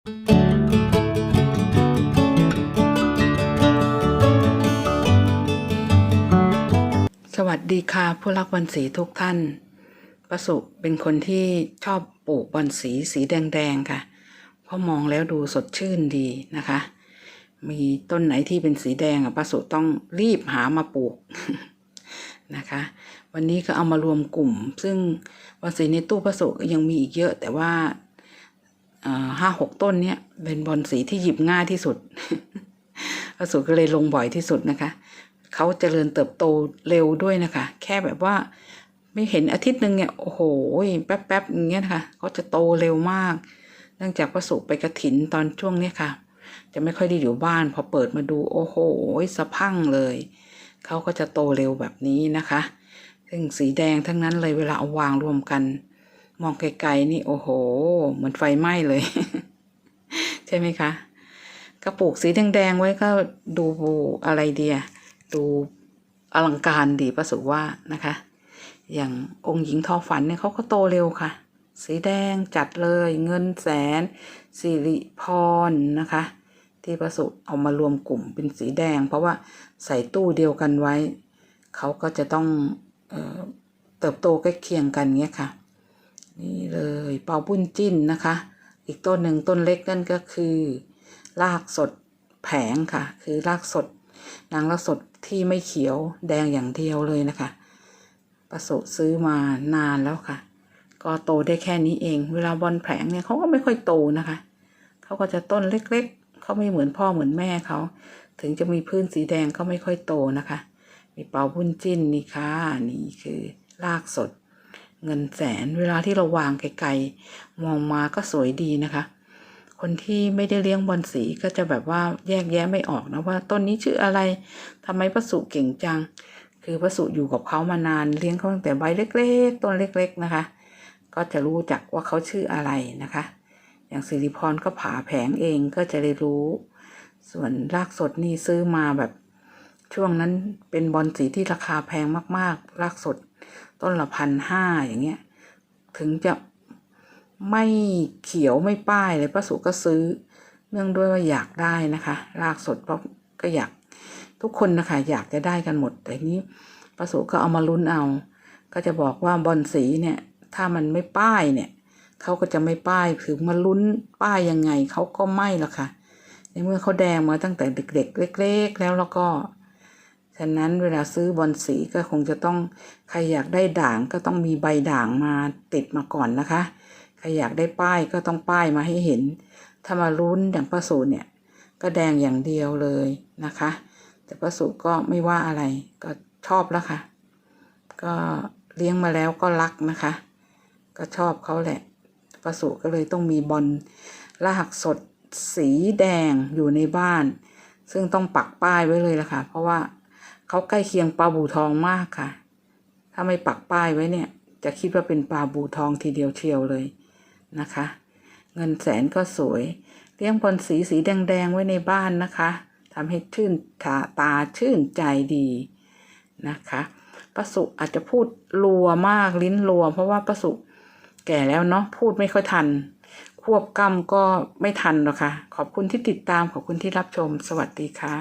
สวัสดีค่ะผู้รักบอลสีทุกท่าน ประสุเป็นคนที่ชอบปลูกบอลสีสีแดงๆค่ะ เพราะมองแล้วดูสดชื่นดีนะคะ มีต้นไหนที่เป็นสีแดงอะประสุต้องรีบหามาปลูกนะคะ วันนี้ก็เอามารวมกลุ่ม ซึ่งบอลสีในตู้ประสุยังมีอีกเยอะแต่ว่า ห้าหกต้นเนี้ยเป็นบอลสีที่หยิบง่ายที่สุดประสุก็เลยลงบ่อยที่สุดนะคะเขาเจริญเติบโตเร็วด้วยนะคะ แค่แบบว่า ไม่เห็นอาทิตย์หนึ่งเนี่ยโอ้โหแป๊บๆอย่างเงี้ยนะคะเขาจะโตเร็วมาก เนื่องจากประสูไปกระถินตอนช่วงเนี้ยค่ะ จะไม่ค่อยได้อยู่บ้านพอเปิดมาดูโอ้โหสะพังเลยเขาก็จะโตเร็วแบบนี้นะคะซึ่งสีแดงทั้งนั้นเลยเวลาเอาวางรวมกัน มองไกลๆนี่โอ้โห เหมือนไฟไหม้เลย ใช่ไหมคะกระปุกสีแดงๆไว้ก็ดูอะไรเดียดูอลังการดีประสุว่านะคะ อย่างองค์หญิงทอฝันเนี่ยเขาก็โตเร็วค่ะ สีแดงจัดเลยเงินแสนสิริพรนะคะ ที่ประสุเอามารวมกลุ่มเป็นสีแดง เพราะว่าใส่ตู้เดียวกันไว้ เขาก็จะต้องเออเติบโตใกล้เคียงกันเงี้ยค่ะ นี่เลยเปาบุ้นจิ้นนะคะ อีกต้นหนึ่งต้นเล็กนั่นก็คือรากสดแผงค่ะ คือรากสดนางรากสดที่ไม่เขียวแดงอย่างเดียวเลยนะคะประสบซื้อมานานแล้วค่ะ ก็โตได้แค่นี้เอง เวลาบอลแผงเนี่ยเขาก็ไม่ค่อยโตนะคะเขาก็จะต้นเล็กๆเขาไม่เหมือนพ่อเหมือนแม่เขาถึงจะมีพื้นสีแดงก็ไม่ค่อยโตนะคะ มีเปาบุญจิ้นนี่ค่ะนี่คือรากสด เงินแสน เวลาที่เราวางไกลๆมองมาก็สวยดีนะคะ คนที่ไม่ได้เลี้ยงบอลสีก็จะแบบว่าแยกแยะไม่ออกนะว่าต้นนี้ชื่ออะไรทำไมประสุเก่งจัง คือประสุอยู่กับเขามานานเลี้ยงเขาตั้งแต่ใบเล็ก ๆ ต้นเล็ก ๆนะคะ ก็จะรู้จักว่าเขาชื่ออะไรนะคะ อย่างสิริพรก็ผ่าแผงเองก็จะได้รู้ ส่วนรากสดนี่ซื้อมาแบบช่วงนั้นเป็นบอลสีที่ราคาแพงมาก ๆ รากสด ต้นละพันห้าอย่างเงี้ย ถึงจะไม่เขียวไม่ป้ายเลยป้าสุก็ซื้อ เนื่องด้วยว่าอยากได้นะคะ รากสดเพราะก็อยากทุกคนนะคะอยากจะได้กันหมด แต่นี้ป้าสุก็เอามาลุ้นเอา ก็จะบอกว่าบอลสีเนี่ย ถ้ามันไม่ป้ายเนี่ยเขาก็จะไม่ป้ายถึงมาลุ้นป้ายยังไงเขาก็ไม่หรอกค่ะในเมื่อเขาแดงมาตั้งแต่เด็กๆเล็ก ๆ แล้วแล้วก็ ฉะนั้นเวลาซื้อบอลสีก็คงจะต้องใครอยากได้ด่างก็ต้องมีใบด่างมาติดมาก่อนนะคะใครอยากได้ป้ายก็ต้องป้ายมาให้เห็น ถ้ามาลุ้นอย่างประสูเนี่ย ก็แดงอย่างเดียวเลยนะคะ แต่ประสูก็ไม่ว่าอะไรก็ชอบแล้วค่ะ ก็เลี้ยงมาแล้วก็รักนะคะ ก็ชอบเขาแหละประสูก็เลยต้องมีบอลรากสดสีแดงอยู่ในบ้าน ซึ่งต้องปักป้ายไว้เลยละค่ะ เพราะว่า เขาใกล้เคียงปลาบูทองมากค่ะ ถ้าไม่ปักป้ายไว้เนี่ย จะคิดว่าเป็นปลาบูทองทีเดียวเชียวเลยนะคะ เงินแสนก็สวย เลี้ยงบอลสีสีแดงๆไว้ในบ้านนะคะทำให้ชื่นตาตาชื่นใจดีนะคะประสุอาจจะพูดรัวมากลิ้นรัว เพราะว่าประสุแก่แล้วเนาะพูดไม่ค่อยทัน ควบกล้ำก็ไม่ทันหรอกค่ะ ขอบคุณที่ติดตามขอบคุณที่รับชม สวัสดีค่ะ